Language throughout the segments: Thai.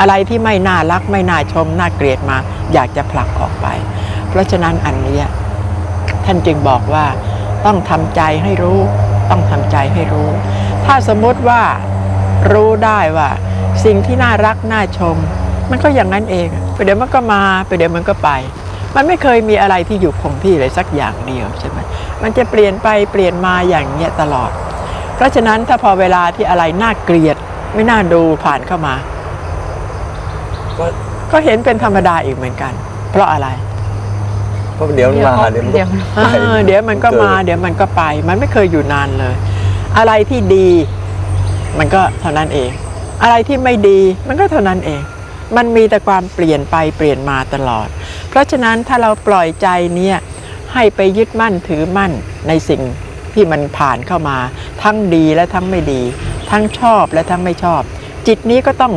อะไรที่ไม่น่ารักไม่น่าชมน่าเกลียดมา อยากจะผลักออกไป เพราะฉะนั้นอันนี้ท่านจึงบอกว่าต้องทำใจให้รู้ ต้องทำใจให้รู้ ถ้าสมมติว่ารู้ได้ว่า สิ่งที่น่ารักน่าชม มันก็อย่างนั้นเองไปเดี๋ยวมันก็มาไปเดี๋ยวมันก็ไป มันไม่เคยมีอะไรที่อยู่คงที่เลยสักอย่างเดียวใช่ไหมมันจะเปลี่ยนไปเปลี่ยนมาอย่างเงี้ยตลอด เพราะฉะนั้นถ้าพอเวลาที่อะไรน่าเกลียด ไม่น่าดูผ่านเข้ามา ก็ก็เห็นเป็นธรรมดาอีกเหมือนกัน เพราะอะไรเพราะเดี๋ยวมันมาเดี๋ยวมันเดี๋ยวเออเดี๋ยวมันก็มา เดี๋ยวมันก็ไป มันไม่เคยอยู่นานเลย อะไรที่ดี มันก็เท่านั้นเอง อะไรที่ไม่ดีมันก็เท่านั้นเอง มันมีแต่ความเปลี่ยนไปเปลี่ยนมาตลอด เพราะฉะนั้นถ้าเราปล่อยใจเนี่ยให้ไปยึดมั่นถือมั่นในสิ่งที่มันผ่านเข้ามา ทั้งดีและทั้งไม่ดี ทั้งชอบและทั้งไม่ชอบ จิตนี้ก็ต้อง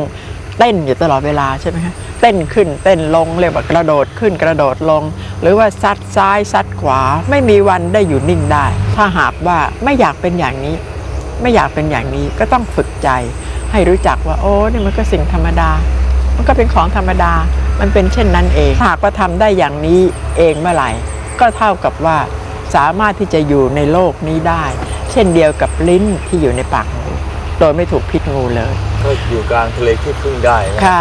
เต้นอยู่ตลอดเวลาใช่ไหมคะเต้นขึ้นเต้นลงเรียกว่ากระโดดขึ้นกระโดดลง หรือว่าซัดซ้ายซัดขวา ไม่มีวันได้อยู่นิ่งได้ ถ้าหากว่าไม่อยากเป็นอย่างนี้ ไม่อยากเป็นอย่างนี้ก็ต้องฝึกใจ ให้รู้จักว่าโอ้นี่มันก็สิ่งธรรมดา มันก็เป็นของธรรมดา มันเป็นเช่นนั้นเอง หากว่าทำได้อย่างนี้เองเมื่อไหร่ ก็เท่ากับว่าสามารถที่จะอยู่ในโลกนี้ได้ เช่นเดียวกับลิ้นที่อยู่ในปาก โดยไม่ถูกพิษงูเลย ก็อยู่กลางทะเลที่พึ่งได้นะค่ะ